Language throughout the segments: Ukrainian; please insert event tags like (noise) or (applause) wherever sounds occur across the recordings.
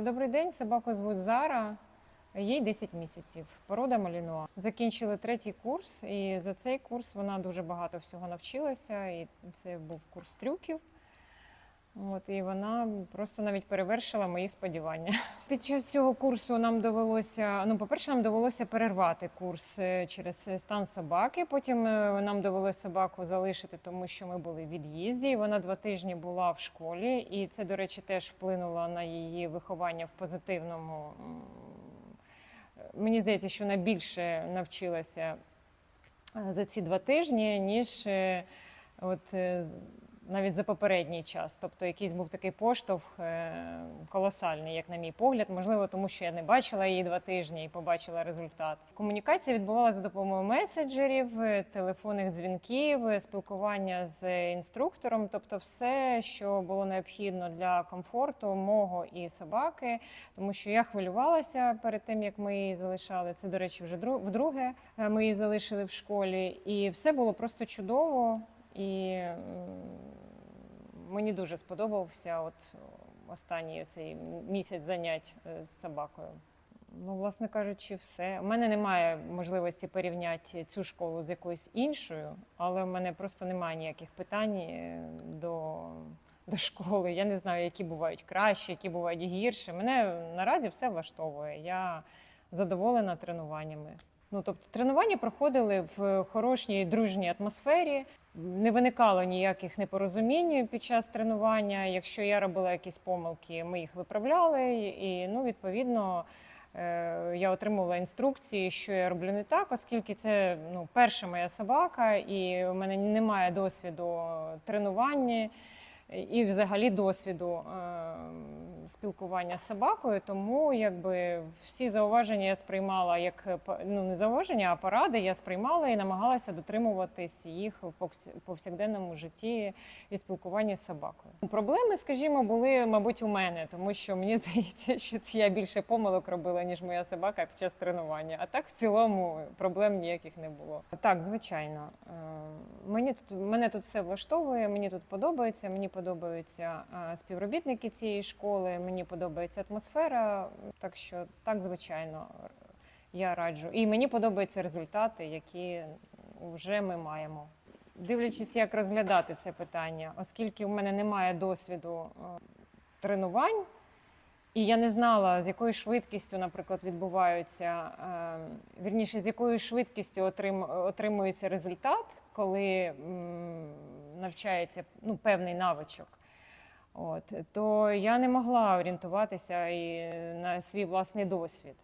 Добрий день, собаку звуть Зара. Їй 10 місяців. Порода Малінуа. Закінчили третій курс, і за цей курс вона дуже багато всього навчилася. І це був курс трюків. От, і вона просто навіть перевершила мої сподівання. (laughs) Під час цього курсу нам довелося, ну, по-перше, нам довелося перервати курс е, через стан собаки. Потім е, нам довелося собаку залишити, тому що ми були в від'їзді. Вона два тижні була в школі, і це, до речі, теж вплинуло на її виховання в позитивному. Мені здається, що вона більше навчилася е, за ці два тижні, ніж от, навіть за попередній час. Тобто якийсь був такий поштовх е, колосальний, як на мій погляд. Можливо, тому що я не бачила її два тижні і побачила результат. Комунікація відбувалася за допомогою меседжерів, е, телефонних дзвінків, е, спілкування з інструктором, тобто все, що було необхідно для комфорту мого і собаки, тому що я хвилювалася перед тим, як ми її залишали. Це, до речі, вже дру- вдруге ми її залишили в школі, і все було просто чудово. І мені дуже сподобався от останній цей місяць занять е, з собакою. Ну, власне кажучи, все. У мене немає можливості порівняти цю школу з якоюсь іншою, але в мене просто немає ніяких питань е, до, до школи. Я не знаю, які бувають кращі, які бувають гірші. Мене наразі все влаштовує. Я задоволена тренуваннями. Ну, тобто тренування проходили в хорошій дружній атмосфері. Не виникало ніяких непорозумінь під час тренування. Якщо я робила якісь помилки, ми їх виправляли. І ну, відповідно, е, я отримувала інструкції, що я роблю не так, оскільки це ну, перша моя собака, і у мене немає досвіду тренування і взагалі досвіду е, спілкування з собакою. Тому якби всі зауваження я сприймала як е, ну не зауваження, а поради я сприймала і намагалася дотримуватись їх в повсякденному житті і спілкуванні з собакою. Проблеми, скажімо, були, мабуть, у мене, тому що мені (laughs) здається, що я більше помилок робила, ніж моя собака під час тренування. А так в цілому проблем ніяких не було. Так, звичайно, Е, мені тут мене тут все влаштовує, мені тут подобається. Мені подобаються е, співробітники цієї школи, мені подобається атмосфера. Так що так, звичайно, я раджу. І мені подобаються результати, які вже ми маємо. Дивлячись, як розглядати це питання, оскільки в мене немає досвіду е, тренувань, і я не знала, з якою швидкістю, наприклад, відбуваються, е, вірніше, з якою швидкістю отрим, отримується результат, коли навчається ну, певний навичок. От, то я не могла орієнтуватися і на свій власний досвід.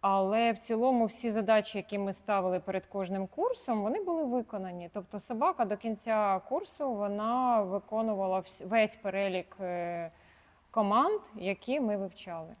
Але в цілому всі задачі, які ми ставили перед кожним курсом, вони були виконані. Тобто собака до кінця курсу вона виконувала весь перелік е, команд, які ми вивчали.